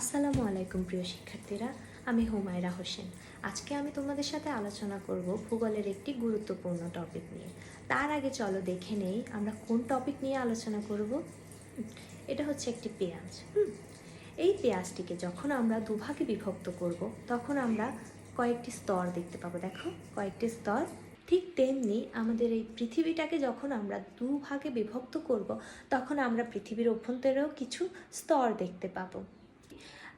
আসসালামু আলাইকুম প্রিয় শিক্ষার্থীরা, আমি হুমায়রা হোসেন। আজকে আমি তোমাদের সাথে আলোচনা করব ভূগোলের একটি গুরুত্বপূর্ণ টপিক নিয়ে। তার আগে চলো দেখে নেই, আমরা কোন টপিক নিয়ে আলোচনা করব? এটা হচ্ছে একটি পেঁয়াজ এই পেঁয়াজটিকে যখন আমরা দুভাগে বিভক্ত করব, তখন আমরা কয়েকটি স্তর দেখতে পাবো। দেখো, কয়েকটি স্তর। ঠিক তেমনি আমাদের এই পৃথিবীটাকে যখন আমরা দুভাগে বিভক্ত করব, তখন আমরা পৃথিবীর অভ্যন্তরেও কিছু স্তর দেখতে পাবো।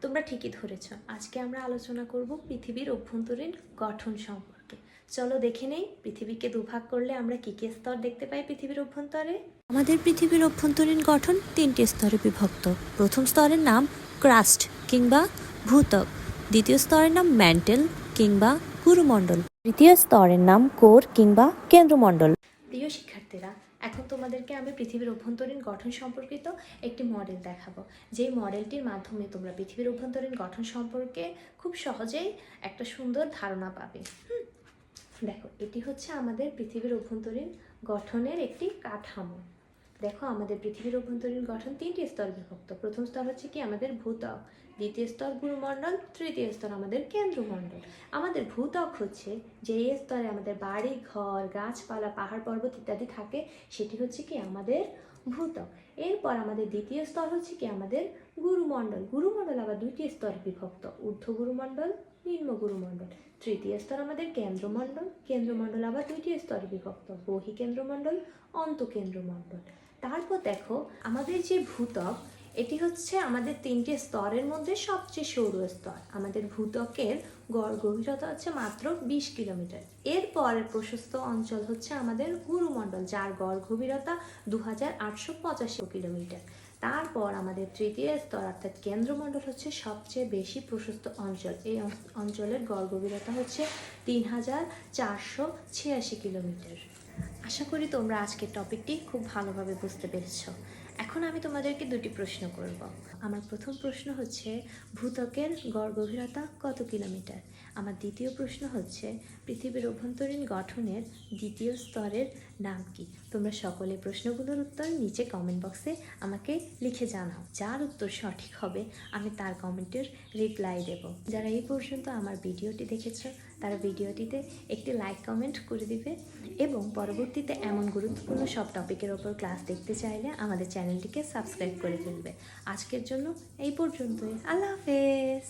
তোমরা ঠিকই ধরেছ। আজকে আমরা আলোচনা করব পৃথিবীর অভ্যন্তরীণ গঠন সম্পর্কে। চলো দেখে নেই পৃথিবীকে দুভাগ করলে আমরা কী কী স্তর দেখতে পাই পৃথিবীর অভ্যন্তরে? আমাদের পৃথিবীর অভ্যন্তরীণ গঠন তিনটি স্তরে বিভক্ত। প্রথম স্তরের নাম ক্রাস্ট কিংবা ভূতক। দ্বিতীয় স্তরের নাম ম্যান্টেল কিংবা গুরুমণ্ডল। তৃতীয় স্তরের নাম কোর কিংবা কেন্দ্রমণ্ডল। প্রিয় শিক্ষার্থীরা এখন তোমাদেরকে আমি পৃথিবীর অভ্যন্তরীণ গঠন সম্পর্কিত একটি মডেল দেখাবো। যেই মডেলটির মাধ্যমে তোমরা পৃথিবীর অভ্যন্তরীণ গঠন সম্পর্কে খুব সহজেই একটা সুন্দর ধারণা পাবে। দেখো, এটি হচ্ছে আমাদের পৃথিবীর অভ্যন্তরীণ গঠনের একটি কাঠামো। দেখো, আমাদের পৃথিবীর অভ্যন্তরীণ গঠন তিনটি স্তর বিভক্ত। প্রথম স্তর হচ্ছে কি? আমাদের ভূত্বক দ্বিতীয় স্তর গুরুমণ্ডল তৃতীয় স্তর আমাদের কেন্দ্রমণ্ডল। আমাদের ভূত্বক হচ্ছে যে স্তরে আমাদের বাড়ি, ঘর, গাছপালা, পাহাড়, পর্বত ইত্যাদি থাকে, সেটি হচ্ছে কি? আমাদের ভূত্বক এরপর আমাদের দ্বিতীয় স্তর হচ্ছে কি? আমাদের গুরুমণ্ডল। গুরুমণ্ডল আবার দুইটি স্তর বিভক্ত। ঊর্ধ্ব গুরুমণ্ডল, নিম্ন গুরুমণ্ডল। তৃতীয় স্তর আমাদের কেন্দ্রমণ্ডল। কেন্দ্রমণ্ডল আবার দুইটি স্তরে বিভক্ত। বহি কেন্দ্রমণ্ডল অন্তকেন্দ্রমণ্ডল। তারপর দেখো, আমাদের যে ভূতক এটি হচ্ছে আমাদের তিনটি স্তরের মধ্যে সবচেয়ে সরু স্তর। আমাদের ভূতকের গড় গভীরতা হচ্ছে মাত্র বিশ কিলোমিটার। এরপরের প্রশস্ত অঞ্চল হচ্ছে আমাদের গুরুমণ্ডল, যার গড় গভীরতা দু হাজার আটশো পঁচাশি কিলোমিটার। তারপর আমাদের তৃতীয় স্তর, অর্থাৎ কেন্দ্রমণ্ডল, হচ্ছে সবচেয়ে বেশি প্রশস্ত অঞ্চল। এই অঞ্চলের গড় গভীরতা হচ্ছে তিন হাজার চারশো ছিয়াশি কিলোমিটার। আশা করি তোমরা আজকের টপিকটি খুব ভালোভাবে বুঝতে পেরেছ। এখন আমি তোমাদেরকে দুটি প্রশ্ন করব। আমার প্রথম প্রশ্ন হচ্ছে, ভূত্বকের গড় গভীরতা কত কিলোমিটার? আমার দ্বিতীয় প্রশ্ন হচ্ছে, পৃথিবীর অভ্যন্তরীণ গঠনের দ্বিতীয় স্তরের নাম কি? তোমরা সকলে প্রশ্নগুলোর উত্তর নিচে কমেন্ট বক্সে আমাকে লিখে জানাও। যার উত্তর সঠিক হবে, আমি তার কমেন্টের রিপ্লাই দেব। যারা এই পর্যন্ত আমার ভিডিওটি দেখেছ, তারা ভিডিওটিতে একটি লাইক কমেন্ট করে দিবে এবং পরবর্তীতে এমন গুরুত্বপূর্ণ সব টপিকের ওপর ক্লাস দেখতে চাইলে আমাদের চ্যানেলটিকে সাবস্ক্রাইব করে ফেলবে। আজকের জন্য এই পর্যন্তই। আল্লাহ হাফেজ।